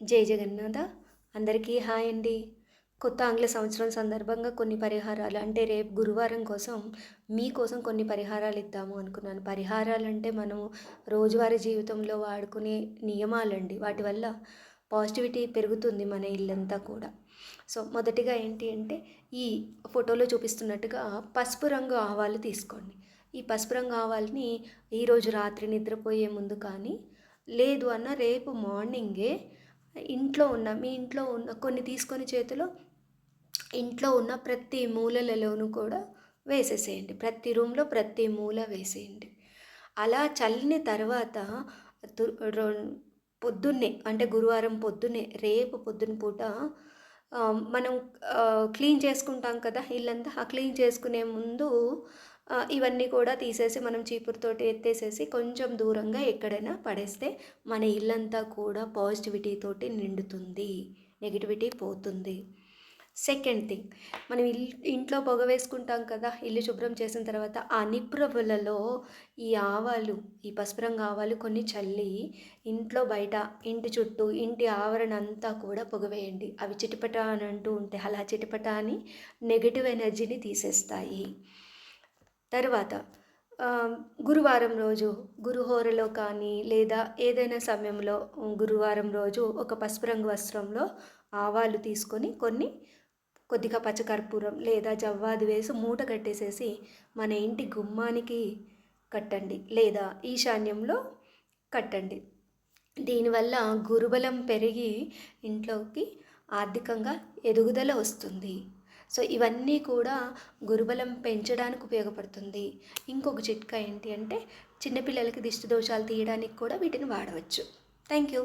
జై జగన్నాథ. అందరికీ హాయ్ అండి. కొత్త ఆంగ్ల సంవత్సరం సందర్భంగా కొన్ని పరిహారాలు అంటే రేపు గురువారం కోసం మీకోసం కొన్ని పరిహారాలు ఇద్దాము అనుకున్నాను. పరిహారాలు అంటే మనం రోజువారీ జీవితంలో వాడుకునే నియమాలండి. వాటి వల్ల పాజిటివిటీ పెరుగుతుంది మన ఇల్లంతా కూడా. సో మొదటిగా ఏంటి అంటే ఈ ఫోటోలో చూపిస్తున్నట్టుగా పసుపు రంగు ఆవాలు తీసుకోండి. ఈ పసుపు రంగు ఆవాల్ని ఈరోజు రాత్రి నిద్రపోయే ముందు కానీ లేదు అన్న రేపు మార్నింగే ఇంట్లో ఉన్న మీ ఇంట్లో ఉన్న కొన్ని తీసుకొని చేతిలో ఇంట్లో ఉన్న ప్రతి మూలలలోనూ కూడా వేసేసేయండి. ప్రతి రూమ్లో ప్రతి మూల వేసేయండి. అలా చల్లిన తర్వాత పొద్దున్నే అంటే గురువారం పొద్దున్నే రేపు పొద్దున్న పూట మనం క్లీన్ చేసుకుంటాం కదా ఇల్లంతా ఆ క్లీన్ చేసుకునే ముందు ఇవన్నీ కూడా తీసేసి మనం చీపురుతోటి ఎత్తేసేసి కొంచెం దూరంగా ఎక్కడైనా పడేస్తే మన ఇల్లంతా కూడా పాజిటివిటీతోటి నిండుతుంది నెగిటివిటీ పోతుంది. సెకండ్ థింగ్ మనం ఇల్ ఇంట్లో పొగ వేసుకుంటాం కదా ఇల్లు శుభ్రం చేసిన తర్వాత ఆ నిప్రభులలో ఈ ఆవాలు ఈ పసుపు రంగు ఆవాలు కొన్ని చల్లి ఇంట్లో బయట ఇంటి చుట్టూ ఇంటి ఆవరణ అంతా కూడా పొగవేయండి అవి చిటిపట అని అంటూ ఉంటే అలా చిటిపట అని నెగిటివ్ ఎనర్జీని తీసేస్తాయి. తర్వాత గురువారం రోజు గురుహోరలో కానీ లేదా ఏదైనా సమయంలో గురువారం రోజు ఒక పసుపు రంగు వస్త్రంలో ఆవాలు తీసుకొని కొన్ని కొద్దిగా పచ్చకర్పూరం లేదా జవ్వాది వేసి మూట కట్టేసేసి మన ఇంటి గుమ్మానికి కట్టండి లేదా ఈశాన్యంలో కట్టండి. దీనివల్ల గురుబలం పెరిగి ఇంట్లోకి ఆర్థికంగా ఎదుగుదల వస్తుంది. సో ఇవన్నీ కూడా గురుబలం పెంచడానికి ఉపయోగపడుతుంది. ఇంకొక చిట్కా ఏంటి అంటే చిన్నపిల్లలకి దిష్టి దోషాలు తీయడానికి కూడా వీటిని వాడవచ్చు. Thank you.